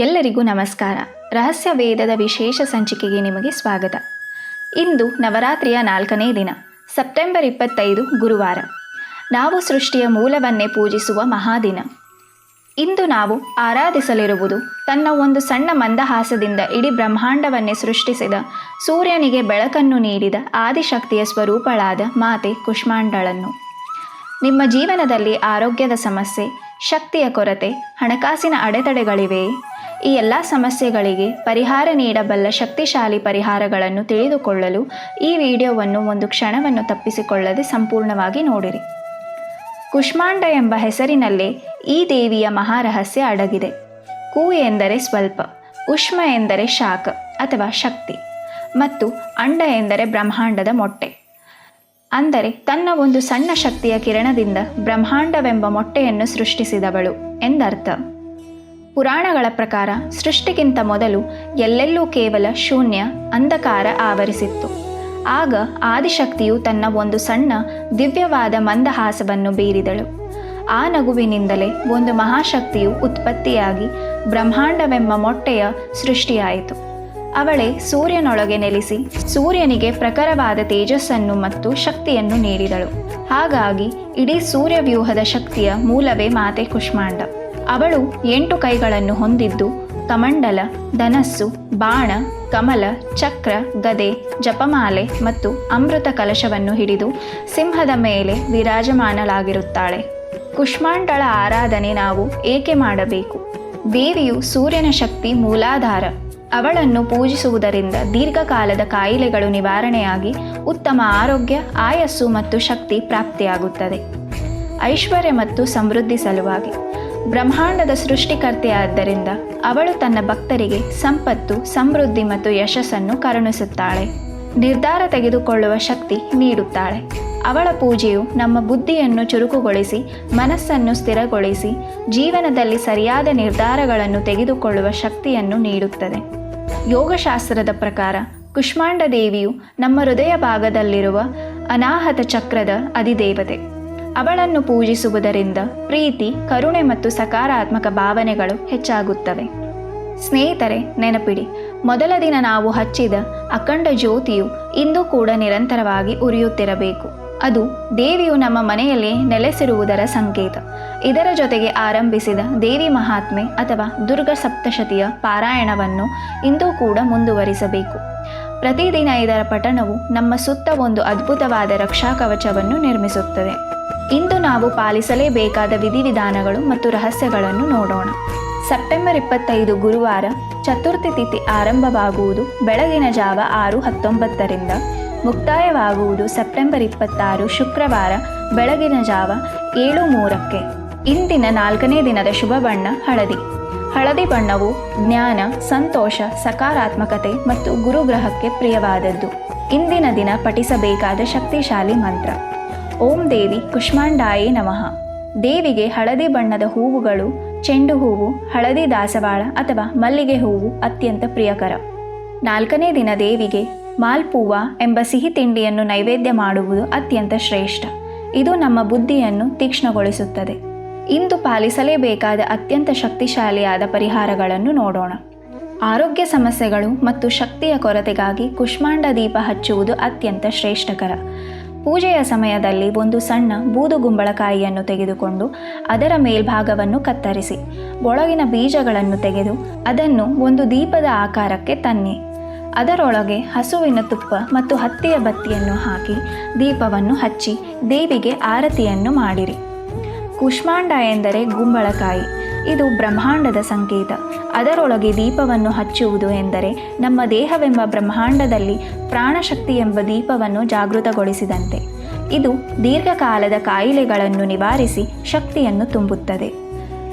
ಎಲ್ಲರಿಗೂ ನಮಸ್ಕಾರ. ರಹಸ್ಯ ವೇದದ ವಿಶೇಷ ಸಂಚಿಕೆಗೆ ನಿಮಗೆ ಸ್ವಾಗತ. ಇಂದು ನವರಾತ್ರಿಯ ನಾಲ್ಕನೇ ದಿನ, ಸೆಪ್ಟೆಂಬರ್ ಇಪ್ಪತ್ತೈದು, ಗುರುವಾರ. ನಾವು ಸೃಷ್ಟಿಯ ಮೂಲವನ್ನೇ ಪೂಜಿಸುವ ಮಹಾದಿನ. ಇಂದು ನಾವು ಆರಾಧಿಸಲಿರುವುದು ತನ್ನ ಒಂದು ಸಣ್ಣ ಮಂದಹಾಸದಿಂದ ಇಡೀ ಬ್ರಹ್ಮಾಂಡವನ್ನೇ ಸೃಷ್ಟಿಸಿದ ಸೂರ್ಯನಿಗೆ ಬೆಳಕನ್ನು ನೀಡಿದ ಆದಿಶಕ್ತಿಯ ಸ್ವರೂಪಳಾದ ಮಾತೆ ಕುಷ್ಮಾಂಡಳನ್ನು. ನಿಮ್ಮ ಜೀವನದಲ್ಲಿ ಆರೋಗ್ಯದ ಸಮಸ್ಯೆ, ಶಕ್ತಿಯ ಕೊರತೆ, ಹಣಕಾಸಿನ ಅಡೆತಡೆಗಳಿವೆಯೇ? ಈ ಎಲ್ಲ ಸಮಸ್ಯೆಗಳಿಗೆ ಪರಿಹಾರ ನೀಡಬಲ್ಲ ಶಕ್ತಿಶಾಲಿ ಪರಿಹಾರಗಳನ್ನು ತಿಳಿದುಕೊಳ್ಳಲು ಈ ವಿಡಿಯೋವನ್ನು ಒಂದು ಕ್ಷಣವನ್ನು ತಪ್ಪಿಸಿಕೊಳ್ಳದೆ ಸಂಪೂರ್ಣವಾಗಿ ನೋಡಿರಿ. ಕುಷ್ಮಾಂಡ ಎಂಬ ಹೆಸರಿನಲ್ಲೇ ಈ ದೇವಿಯ ಮಹಾರಹಸ್ಯ ಅಡಗಿದೆ. ಕೂ ಎಂದರೆ ಸ್ವಲ್ಪ, ಉಷ್ಮ ಎಂದರೆ ಶಾಖ ಅಥವಾ ಶಕ್ತಿ ಮತ್ತು ಅಂಡ ಎಂದರೆ ಬ್ರಹ್ಮಾಂಡದ ಮೊಟ್ಟೆ. ಅಂದರೆ ತನ್ನ ಒಂದು ಸಣ್ಣ ಶಕ್ತಿಯ ಕಿರಣದಿಂದ ಬ್ರಹ್ಮಾಂಡವೆಂಬ ಮೊಟ್ಟೆಯನ್ನು ಸೃಷ್ಟಿಸಿದವಳು ಎಂದರ್ಥ. ಪುರಾಣಗಳ ಪ್ರಕಾರ ಸೃಷ್ಟಿಗಿಂತ ಮೊದಲು ಎಲ್ಲೆಲ್ಲೂ ಕೇವಲ ಶೂನ್ಯ, ಅಂಧಕಾರ ಆವರಿಸಿತ್ತು. ಆಗ ಆದಿಶಕ್ತಿಯು ತನ್ನ ಒಂದು ಸಣ್ಣ, ದಿವ್ಯವಾದ ಮಂದಹಾಸವನ್ನು ಬೀರಿದಳು. ಆ ನಗುವಿನಿಂದಲೇ ಒಂದು ಮಹಾಶಕ್ತಿಯು ಉತ್ಪತ್ತಿಯಾಗಿ ಬ್ರಹ್ಮಾಂಡವೆಂಬ ಮೊಟ್ಟೆಯ ಸೃಷ್ಟಿಯಾಯಿತು. ಅವಳೇ ಸೂರ್ಯನೊಳಗೆ ನೆಲೆಸಿ ಸೂರ್ಯನಿಗೆ ಪ್ರಖರವಾದ ತೇಜಸ್ಸನ್ನು ಮತ್ತು ಶಕ್ತಿಯನ್ನು ನೀಡಿದಳು. ಹಾಗಾಗಿ ಇಡೀ ಸೂರ್ಯವ್ಯೂಹದ ಶಕ್ತಿಯ ಮೂಲವೇ ಮಾತೆ ಕುಷ್ಮಾಂಡ. ಅವಳು ಎಂಟು ಕೈಗಳನ್ನು ಹೊಂದಿದ್ದು ಕಮಂಡಲ ಧನಸ್ಸು, ಬಾಣ, ಕಮಲ, ಚಕ್ರ, ಗದೆ, ಜಪಮಾಲೆ ಮತ್ತು ಅಮೃತ ಕಲಶವನ್ನು ಹಿಡಿದು ಸಿಂಹದ ಮೇಲೆ ವಿರಾಜಮಾನಲಾಗಿರುತ್ತಾಳೆ ಕುಷ್ಮಾಂಡಳ ಆರಾಧನೆ ನಾವು ಏಕೆ ಮಾಡಬೇಕು? ದೇವಿಯು ಸೂರ್ಯನ ಶಕ್ತಿ ಮೂಲಾಧಾರ. ಅವಳನ್ನು ಪೂಜಿಸುವುದರಿಂದ ದೀರ್ಘಕಾಲದ ಕಾಯಿಲೆಗಳು ನಿವಾರಣೆಯಾಗಿ ಉತ್ತಮ ಆರೋಗ್ಯ, ಆಯಸ್ಸು ಮತ್ತು ಶಕ್ತಿ ಪ್ರಾಪ್ತಿಯಾಗುತ್ತದೆ. ಐಶ್ವರ್ಯ ಮತ್ತು ಸಮೃದ್ಧಿ ಸಲುವಾಗಿ ಬ್ರಹ್ಮಾಂಡದ ಸೃಷ್ಟಿಕರ್ತೆಯಾದ್ದರಿಂದ ಅವಳು ತನ್ನ ಭಕ್ತರಿಗೆ ಸಂಪತ್ತು, ಸಮೃದ್ಧಿ ಮತ್ತು ಯಶಸ್ಸನ್ನು ಕರುಣಿಸುತ್ತಾಳೆ. ನಿರ್ಧಾರ ತೆಗೆದುಕೊಳ್ಳುವ ಶಕ್ತಿ ನೀಡುತ್ತಾಳೆ. ಅವಳ ಪೂಜೆಯು ನಮ್ಮ ಬುದ್ಧಿಯನ್ನು ಚುರುಕುಗೊಳಿಸಿ, ಮನಸ್ಸನ್ನು ಸ್ಥಿರಗೊಳಿಸಿ, ಜೀವನದಲ್ಲಿ ಸರಿಯಾದ ನಿರ್ಧಾರಗಳನ್ನು ತೆಗೆದುಕೊಳ್ಳುವ ಶಕ್ತಿಯನ್ನು ನೀಡುತ್ತದೆ. ಯೋಗಶಾಸ್ತ್ರದ ಪ್ರಕಾರ ಕುಷ್ಮಾಂಡ ದೇವಿಯು ನಮ್ಮ ಹೃದಯ ಭಾಗದಲ್ಲಿರುವ ಅನಾಹತ ಚಕ್ರದ ಅಧಿದೇವತೆ. ಅವಳನ್ನು ಪೂಜಿಸುವುದರಿಂದ ಪ್ರೀತಿ, ಕರುಣೆ ಮತ್ತು ಸಕಾರಾತ್ಮಕ ಭಾವನೆಗಳು ಹೆಚ್ಚಾಗುತ್ತವೆ. ಸ್ನೇಹಿತರೆ, ನೆನಪಿಡಿ, ಮೊದಲ ದಿನ ನಾವು ಹಚ್ಚಿದ ಅಖಂಡ ಜ್ಯೋತಿಯು ಇಂದು ಕೂಡ ನಿರಂತರವಾಗಿ ಉರಿಯುತ್ತಿರಬೇಕು. ಅದು ದೇವಿಯು ನಮ್ಮ ಮನೆಯಲ್ಲಿ ನೆಲೆಸಿರುವುದರ ಸಂಕೇತ. ಇದರ ಜೊತೆಗೆ ಆರಂಭಿಸಿದ ದೇವಿ ಮಹಾತ್ಮೆ ಅಥವಾ ದುರ್ಗ ಸಪ್ತಶತಿಯ ಪಾರಾಯಣವನ್ನು ಇಂದು ಕೂಡ ಮುಂದುವರಿಸಬೇಕು. ಪ್ರತಿದಿನ ಇದರ ಪಠಣವು ನಮ್ಮ ಸುತ್ತ ಒಂದು ಅದ್ಭುತವಾದ ರಕ್ಷಾ ಕವಚವನ್ನು ನಿರ್ಮಿಸುತ್ತದೆ. ಇಂದು ನಾವು ಪಾಲಿಸಲೇಬೇಕಾದ ವಿಧಿವಿಧಾನಗಳು ಮತ್ತು ರಹಸ್ಯಗಳನ್ನು ನೋಡೋಣ. ಸೆಪ್ಟೆಂಬರ್ ಇಪ್ಪತ್ತೈದು ಗುರುವಾರ ಚತುರ್ಥಿ ತಿಥಿ ಆರಂಭವಾಗುವುದು. ಬೆಳಗಿನ ಜಾವ ಆರು ಹತ್ತೊಂಬತ್ತರಿಂದ ಮುಕ್ತಾಯವಾಗುವುದು ಸೆಪ್ಟೆಂಬರ್ ಇಪ್ಪತ್ತಾರು ಶುಕ್ರವಾರ ಬೆಳಗಿನ ಜಾವ ಏಳು ಮೂರಕ್ಕೆ. ಇಂದಿನ ನಾಲ್ಕನೇ ದಿನದ ಶುಭ ಬಣ್ಣ ಹಳದಿ. ಹಳದಿ ಬಣ್ಣವು ಜ್ಞಾನ, ಸಂತೋಷ, ಸಕಾರಾತ್ಮಕತೆ ಮತ್ತು ಗುರುಗ್ರಹಕ್ಕೆ ಪ್ರಿಯವಾದದ್ದು. ಇಂದಿನ ದಿನ ಪಠಿಸಬೇಕಾದ ಶಕ್ತಿಶಾಲಿ ಮಂತ್ರ. ಓಂ ದೇವಿ ಕುಷ್ಮಾಂಡಾಯೇ ನಮಃ. ದೇವಿಗೆ ಹಳದಿ ಬಣ್ಣದ ಹೂವುಗಳು, ಚೆಂಡು ಹೂವು, ಹಳದಿ ದಾಸವಾಳ ಅಥವಾ ಮಲ್ಲಿಗೆ ಹೂವು ಅತ್ಯಂತ ಪ್ರಿಯಕರ. ನಾಲ್ಕನೇ ದಿನ ದೇವಿಗೆ ಮಾಲ್ಪೂವ ಎಂಬ ಸಿಹಿ ತಿಂಡಿಯನ್ನು ನೈವೇದ್ಯ ಮಾಡುವುದು ಅತ್ಯಂತ ಶ್ರೇಷ್ಠ. ಇದು ನಮ್ಮ ಬುದ್ಧಿಯನ್ನು ತೀಕ್ಷ್ಣಗೊಳಿಸುತ್ತದೆ. ಇಂದು ಪಾಲಿಸಲೇಬೇಕಾದ ಅತ್ಯಂತ ಶಕ್ತಿಶಾಲಿಯಾದ ಪರಿಹಾರಗಳನ್ನು ನೋಡೋಣ. ಆರೋಗ್ಯ ಸಮಸ್ಯೆಗಳು ಮತ್ತು ಶಕ್ತಿಯ ಕೊರತೆಗಾಗಿ ಕುಷ್ಮಾಂಡ ದೀಪ ಹಚ್ಚುವುದು ಅತ್ಯಂತ ಶ್ರೇಷ್ಠಕರ. ಪೂಜೆಯ ಸಮಯದಲ್ಲಿ ಒಂದು ಸಣ್ಣ ಬೂದುಗುಂಬಳಕಾಯಿಯನ್ನು ತೆಗೆದುಕೊಂಡು ಅದರ ಮೇಲ್ಭಾಗವನ್ನು ಕತ್ತರಿಸಿ, ಒಳಗಿನ ಬೀಜಗಳನ್ನು ತೆಗೆದು ಅದನ್ನು ಒಂದು ದೀಪದ ಆಕಾರಕ್ಕೆ ತನ್ನಿ. ಅದರೊಳಗೆ ಹಸುವಿನ ತುಪ್ಪ ಮತ್ತು ಹತ್ತಿಯ ಬತ್ತಿಯನ್ನು ಹಾಕಿ ದೀಪವನ್ನು ಹಚ್ಚಿ ದೇವಿಗೆ ಆರತಿಯನ್ನು ಮಾಡಿರಿ. ಕುಷ್ಮಾಂಡ ಎಂದರೆ ಗುಂಬಳಕಾಯಿ. ಇದು ಬ್ರಹ್ಮಾಂಡದ ಸಂಕೇತ. ಅದರೊಳಗೆ ದೀಪವನ್ನು ಹಚ್ಚುವುದು ಎಂದರೆ ನಮ್ಮ ದೇಹವೆಂಬ ಬ್ರಹ್ಮಾಂಡದಲ್ಲಿ ಪ್ರಾಣಶಕ್ತಿ ಎಂಬ ದೀಪವನ್ನು ಜಾಗೃತಗೊಳಿಸಿದಂತೆ. ಇದು ದೀರ್ಘಕಾಲದ ಕಾಯಿಲೆಗಳನ್ನು ನಿವಾರಿಸಿ ಶಕ್ತಿಯನ್ನು ತುಂಬುತ್ತದೆ.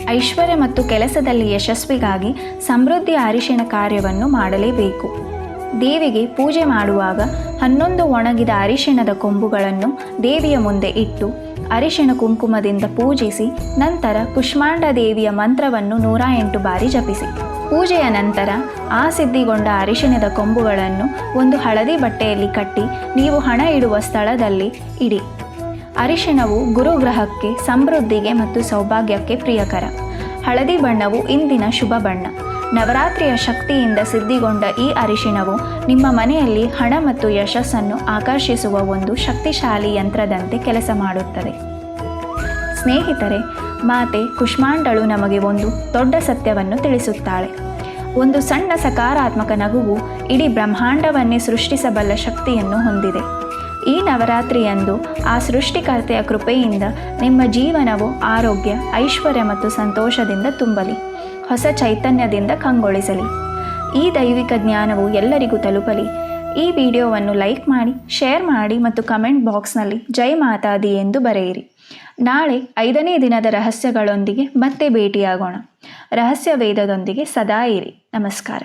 ಐಶ್ವರ್ಯ ಮತ್ತು ಕೆಲಸದಲ್ಲಿ ಯಶಸ್ವಿಗಾಗಿ ಸಮೃದ್ಧಿ ಅರಿಶಿನ ಕಾರ್ಯವನ್ನು ಮಾಡಲೇಬೇಕು. ದೇವಿಗೆ ಪೂಜೆ ಮಾಡುವಾಗ ಹನ್ನೊಂದು ಒಣಗಿದ ಅರಿಶಿಣದ ಕೊಂಬುಗಳನ್ನು ದೇವಿಯ ಮುಂದೆ ಇಟ್ಟು ಅರಿಶಿಣ ಕುಂಕುಮದಿಂದ ಪೂಜಿಸಿ, ನಂತರ ಕುಷ್ಮಾಂಡ ದೇವಿಯ ಮಂತ್ರವನ್ನು ನೂರ ಎಂಟು ಬಾರಿ ಜಪಿಸಿ. ಪೂಜೆಯ ನಂತರ ಆ ಸಿದ್ಧಿಗೊಂಡ ಅರಿಶಿಣದ ಕೊಂಬುಗಳನ್ನು ಒಂದು ಹಳದಿ ಬಟ್ಟೆಯಲ್ಲಿ ಕಟ್ಟಿ, ನೀವು ಹಣ ಇಡುವ ಸ್ಥಳದಲ್ಲಿ ಇಡಿ. ಅರಿಶಿಣವು ಗುರುಗ್ರಹಕ್ಕೆ, ಸಮೃದ್ಧಿಗೆ ಮತ್ತು ಸೌಭಾಗ್ಯಕ್ಕೆ ಪ್ರಿಯಕರ. ಹಳದಿ ಬಣ್ಣವು ಇಂದಿನ ಶುಭ ಬಣ್ಣ. ನವರಾತ್ರಿಯ ಶಕ್ತಿಯಿಂದ ಸಿದ್ಧಿಗೊಂಡ ಈ ಅರಿಶಿಣವು ನಿಮ್ಮ ಮನೆಯಲ್ಲಿ ಹಣ ಮತ್ತು ಯಶಸ್ಸನ್ನು ಆಕರ್ಷಿಸುವ ಒಂದು ಶಕ್ತಿಶಾಲಿ ಯಂತ್ರದಂತೆ ಕೆಲಸ ಮಾಡುತ್ತದೆ. ಸ್ನೇಹಿತರೆ, ಮಾತೆ ಕುಷ್ಮಾಂಡಳು ನಮಗೆ ಒಂದು ದೊಡ್ಡ ಸತ್ಯವನ್ನು ತಿಳಿಸುತ್ತಾಳೆ. ಒಂದು ಸಣ್ಣ ಸಕಾರಾತ್ಮಕ ನಗುವು ಇಡೀ ಬ್ರಹ್ಮಾಂಡವನ್ನೇ ಸೃಷ್ಟಿಸಬಲ್ಲ ಶಕ್ತಿಯನ್ನು ಹೊಂದಿದೆ. ಈ ನವರಾತ್ರಿಯಂದು ಆ ಸೃಷ್ಟಿಕರ್ತೆಯ ಕೃಪೆಯಿಂದ ನಿಮ್ಮ ಜೀವನವು ಆರೋಗ್ಯ, ಐಶ್ವರ್ಯ ಮತ್ತು ಸಂತೋಷದಿಂದ ತುಂಬಲಿ. ಹೊಸ ಚೈತನ್ಯದಿಂದ ಕಂಗೊಳಿಸಲಿ. ಈ ದೈವಿಕ ಜ್ಞಾನವು ಎಲ್ಲರಿಗೂ ತಲುಪಲಿ. ಈ ವಿಡಿಯೋವನ್ನು ಲೈಕ್ ಮಾಡಿ, ಶೇರ್ ಮಾಡಿ ಮತ್ತು ಕಮೆಂಟ್ ಬಾಕ್ಸ್ನಲ್ಲಿ ಜೈ ಮಾತಾದಿ ಎಂದು ಬರೆಯಿರಿ. ನಾಳೆ ಐದನೇ ದಿನದ ರಹಸ್ಯಗಳೊಂದಿಗೆ ಮತ್ತೆ ಭೇಟಿಯಾಗೋಣ. ರಹಸ್ಯ ವೇದದೊಂದಿಗೆ ಸದಾ ಇರಿ. ನಮಸ್ಕಾರ.